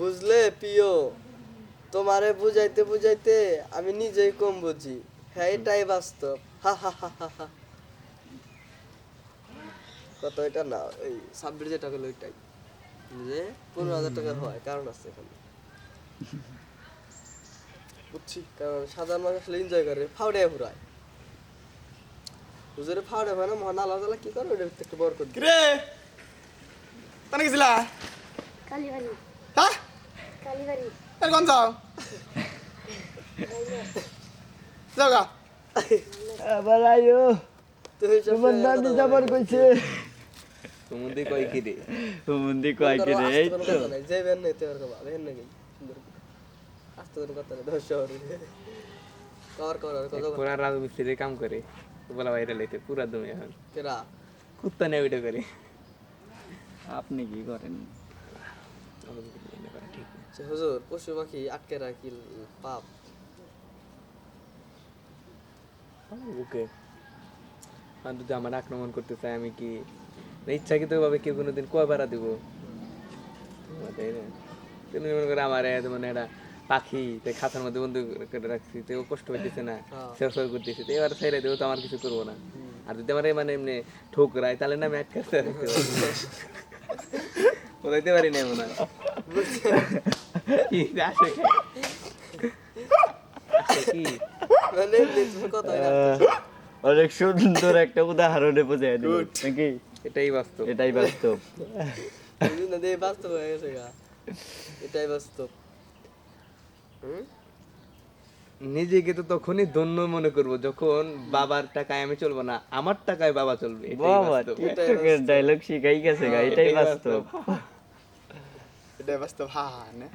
বুঝলে প্রিয় তোমারে বুঝাইতে বুঝাইতে আমি নিজেই কম বুঝি। হ্যাঁ এটাই বাস্তব। হা কত এটা না ওই ছাব্বিশ হাজার টাকা ওইটাই যে পনেরো হাজার টাকা হয়, কারণ আছে এখানে। বুঝছি, কারণ সাধারণ মানুষ আসলে এনজয় করে ফাউডে ঘুরায় হুজুরে ফাউডে হয় না, মহান আল্লাহ কি করে ওটা তানে গেছিলা? কালীবাড়ি হ্যাঁ কালীবাড়ি এর কোন যাও? যাও গা। আবার আয়ো তোমার দাদি যাবার কইছে তুমি কই কি রে মন্দি কয় কি রে এই তো যে বেন নেই তোর কবা বেন নেই আস্তে করে কথা নেই দশ শহরে কর কর আর পুরা রাজমিস্ত্রির কাম করে বলা বাইরে লাইতে পুরা দমে এখন কেরা কুত্তা নেই ওইটা করে আপনি কি করেন? ঠিক হুজুর পশু পাখি আটকে রাখি পাপ। ওকে আর যদি আমার আক্রমণ করতে চায় আমি কি ইচ্ছাকৃত ভাবে কেউ কোনোদিন কয় ভাড়া দিব? তাই না তুমি মনে করো আমার মানে একটা পাখি তাই খাঁচার মধ্যে বন্ধু করে রাখছি তো ও কষ্ট হইতেছে না সেও সব করতেছে তো এবার ছেড়ে দেবো তো আমার কিছু করব না। আর যদি আমার মানে এমনি ঠোকরাই তাহলে না আমি আটকাতে বলাইতে পারি না মনে হয়। আসে কি? মানে অনেক সুন্দর একটা উদাহরণে বোঝায় দিল নাকি? এটাই বাস্তব। এটাই বাস্তব। বাস্তব হয়ে গেছে গা। এটাই বাস্তব। নিজেকে তো তখনই ধন্য মনে করব যখন বাবার টাকায় আমি চলবো না আমার টাকায় বাবা চলবে। ডায়লগ শিখাই গেছে গা এটাই এটাই বাস্তব। এটা বাস্তব হা হা না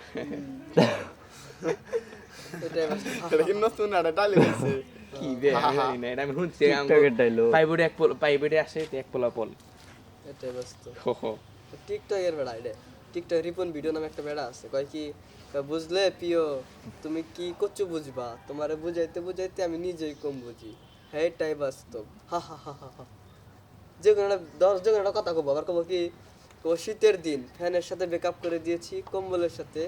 এটাই বাস্তব এটা কি নতুন একটা ডালি হয়েছে কি বে না, আমি শুনছি পাইবুড়ে এক পাইবুড়ে আসে এক পোলা পল এটাই বাস্তব হো হো টিকটকের বেড়া এটা টিকটক রিপন ভিডিও নামে একটা বেড়া আছে কয় কি বুঝলে পিও তুমি কি করছ বুঝবা তোমারে বুঝাইতে বুঝাইতে আমি নিজেই কম বুঝি হ্যাঁ এটাই বাস্তব হা হা হা হা হা যে কোনো একটা দশ যে কোনো একটা কথা কবো আবার কবো কি শীতের দিন ফ্যানের সাথে বেকআপ করে দিয়েছি কম্বলের সাথে।